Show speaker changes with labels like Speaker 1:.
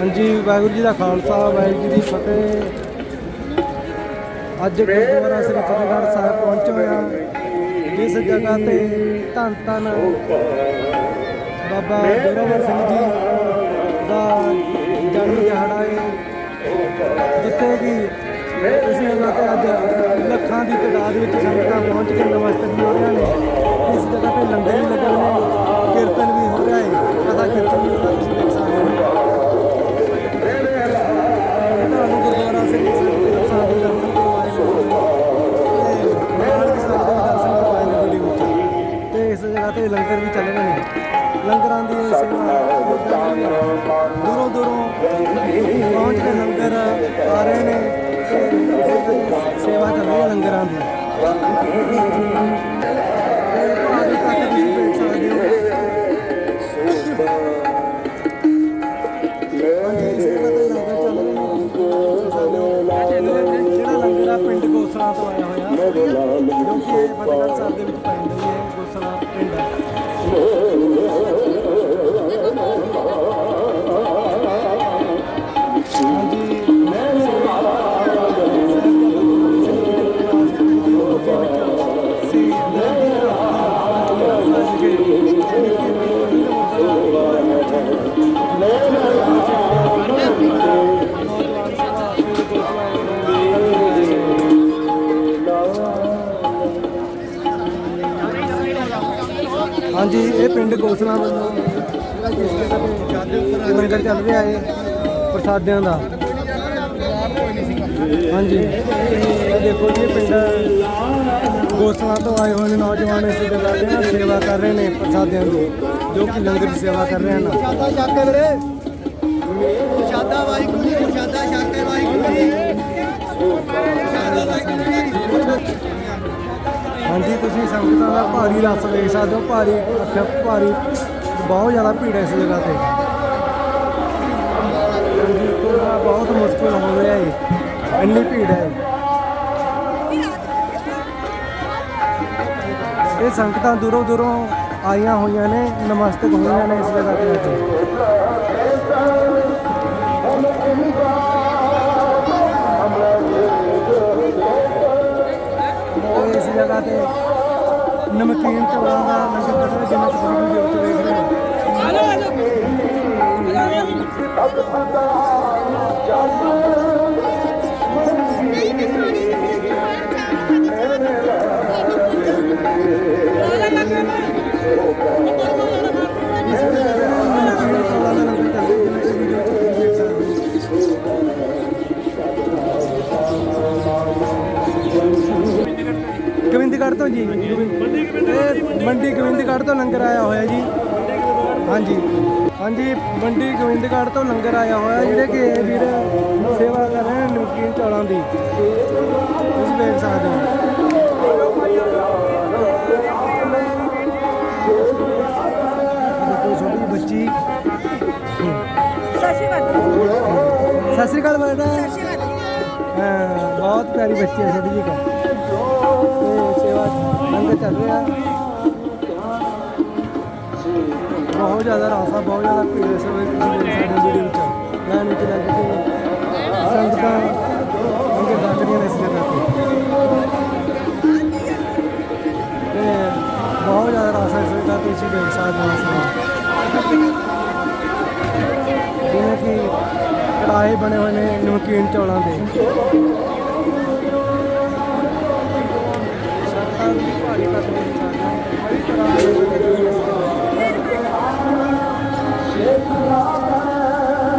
Speaker 1: ਹਾਂਜੀ, ਵਾਹਿਗੁਰੂ ਜੀ ਦਾ ਖਾਲਸਾ, ਵਾਹਿਗੁਰੂ ਜੀ ਦੀ ਫਤਿਹ। ਅੱਜ ਗੁਰਦੁਆਰਾ ਸ੍ਰੀ ਫਤਿਹਗੜ੍ਹ ਸਾਹਿਬ ਪਹੁੰਚੇ ਹੋਏ ਹਾਂ। ਜਿਸ ਜਗ੍ਹਾ ਤੇ ਧੰਨ ਧੰਨ ਬਾਬਾ ਜੋਰਾਵਰ ਸਿੰਘ ਜੀ ਦਾ ਜਨਮ ਦਿਹਾੜਾ ਹੈ। ਜਿੱਥੇ ਕਿ ਇਸ ਜਗ੍ਹਾ ਤੇ ਅੱਜ ਲੱਖਾਂ ਦੀ ਤਾਦਾਦ ਵਿੱਚ ਸੰਗਤਾਂ ਪਹੁੰਚ ਕੇ ਨਮਸਤਕ ਹੋ ਰਹੀਆਂ ਜਗ੍ਹਾ ਤੇ ਲੰਗਰ ਵੀ ਚੱਲ ਰਹੇ ਨੇ। ਲੰਗਰਾਂ ਦੀ ਸੇਵਾ ਦੂਰੋਂ ਦੂਰੋਂ ਪਹੁੰਚ ਕੇ ਲੰਗਰ ਆ ਰਹੇ ਨੇ ਸੇਵਾ ਚੱਲ ਰਹੀ ਹੈ ਲੰਗਰਾਂ ਦੀ। ਹੋ। ਜਿਹੜਾ ਲੰਗਰ ਆ ਪਿੰਡ ਗੋਸਲਾ ਤੋਂ ਆਇਆ ਹੋਇਆ। ਹਾਂਜੀ, ਇਹ ਪਿੰਡ ਗੋਸਲਾ ਵੱਲੋਂ ਲੰਗਰ ਚੱਲ ਰਿਹਾ ਹੈ ਪ੍ਰਸਾਦਿਆਂ ਦਾ। ਹਾਂਜੀ। ਇਹ ਦੇਖੋ ਜੀ ਪਿੰਡ ਗੋਸਲਾ ਤੋਂ ਆਏ ਹੋਏ ਨੇ ਨੌਜਵਾਨ, ਇਸ ਜਗ੍ਹਾ ਤੇ ਨਾ ਸੇਵਾ ਕਰ ਰਹੇ ਨੇ ਪ੍ਰਸਾਦਿਆਂ ਦੀ, ਜੋ ਕਿ ਲੰਗਰ ਦੀ ਸੇਵਾ ਕਰ ਰਹੇ ਹਨ।
Speaker 2: ਪ੍ਰਸ਼ਾਦਾ ਛਕ ਕੇ ਵੀਰੇ। ਪ੍ਰਸ਼ਾਦਾ ਵਾਹਿਗੁਰੂ ਜੀ, ਪ੍ਰਸ਼ਾਦਾ ਛਕ ਕੇ ਵਾਹਿਗੁਰੂ ਜੀ। ਪ੍ਰਸ਼ਾਦਾ ਵਾਹਿਗੁਰੂ ਜੀ।
Speaker 1: ਹਾਂਜੀ, ਤੁਸੀਂ ਸੰਗਤਾਂ ਦਾ ਭਾਰੀ ਰਸ ਦੇਖ ਸਕਦੇ ਹੋ, ਭਾਰੀ ਇਕੱਠ ਭਾਰੀ ਬਹੁਤ ਜ਼ਿਆਦਾ ਭੀੜ ਹੈ ਇਸ ਜਗ੍ਹਾ ਤੇ। ਹਾਂਜੀ ਤੁਰਨਾ ਬਹੁਤ ਮੁਸ਼ਕਿਲ ਹੋ ਰਿਹਾ ਹੈ ਇੰਨੀ ਭੀੜ ਹੈ। ਇਹ ਸੰਗਤਾਂ ਦੂਰੋਂ ਦੂਰੋਂ ਆਈਆਂ ਹੋਈਆਂ ਨੇ, ਨਮਸਤਕ ਹੋਈਆਂ ਨੇ ਇਸ ਜਗ੍ਹਾ ਤੇ। ਅੱਜ ਤੇ ਇਸ ਜਗ੍ਹਾ ਤੇ ਨਮਕੀਨ ਚੌਲਾਂ ਦਾ ਲੰਗਰ ਚੱਲ ਰਿਹਾ ਜਿਵੇਂ ਤੁਸੀਂ ਵੀਡੀਓ ਵਿੱਚ ਵੇਖ ਰਹੇ ਹੋ। ਇਸ ਜਗ੍ਹਾ ਤੇ ਨਮਕੀਨ ਚੌਲਾਂ ਦਾ ਲੰਗਰ ਚੱਲ ਰਿਹਾ ਜਿਵੇਂ ਤੁਸੀਂ ਵੀਡੀਓ ਵਿੱਚ ਦੇਖ ਸਕਦੇ ਹੋ ਗੋਬਿੰਦਗੜ੍ਹ ਤੋਂ ਜੀ। ਇਹ ਮੰਡੀ ਗੋਬਿੰਦਗੜ੍ਹ ਤੋਂ ਲੰਗਰ ਆਇਆ ਹੋਇਆ ਜੀ। ਹਾਂਜੀ। ਹਾਂਜੀ ਮੰਡੀ ਗੋਬਿੰਦਗੜ੍ਹ ਤੋਂ ਲੰਗਰ ਆਇਆ ਹੋਇਆ ਜਿਹੜੇ ਕਿ ਵੀਰ ਸੇਵਾ ਕਰ ਰਹੇ ਨੇ ਨਮਕੀਨ ਚੌਲਾਂ ਦੀ। ਤੁਸੀਂ ਦੇਖ ਸਕਦੇ ਹੋ। ਛੋਟੀ ਬੱਚੀ।
Speaker 3: ਸਤਿ ਸ਼੍ਰੀ ਅਕਾਲ।
Speaker 1: ਬੇਟਾ ਹਾਂ ਬਹੁਤ ਪਿਆਰੀ ਬੱਚੀ ਹੈ ਛੋਟੀ ਜਿਹੀ ਕਾ ਤੇ ਸੇਵਾ ਲੰਗਰ ਚੱਲ ਰਿਹਾ ਬਹੁਤ ਜ਼ਿਆਦਾ ਰਾਸਾ ਬਹੁਤ ਜ਼ਿਆਦਾ ਭੀੜ ਇਸ ਵੇਲੇ ਤੁਸੀਂ ਦੇਖ ਸਕਦੇ ਵਿੱਚ ਲਾਈਨ ਵਿੱਚ। ਲੱਗ ਕੇ ਸੰਗਤਾਂ ਲੰਗਰ ਛਕ ਰਹੀਆਂ ਨੇ ਇਸ ਜਗ੍ਹਾ ਤੇ ਤੇ ਬਹੁਤ ਜ਼ਿਆਦਾ ਰਾਸਾ ਇਸ ਜਗ੍ਹਾ ਤੇ ਤੁਸੀਂ ਦੇਖ ਸਕਦੇ ਹੋ ਜਿਵੇਂ ਕਿ ਕੜਾਏ ਬਣੇ ਹੋਏ ਨੇ ਨਮਕੀਨ ਚੌਲਾਂ ਦੇ। Thank you.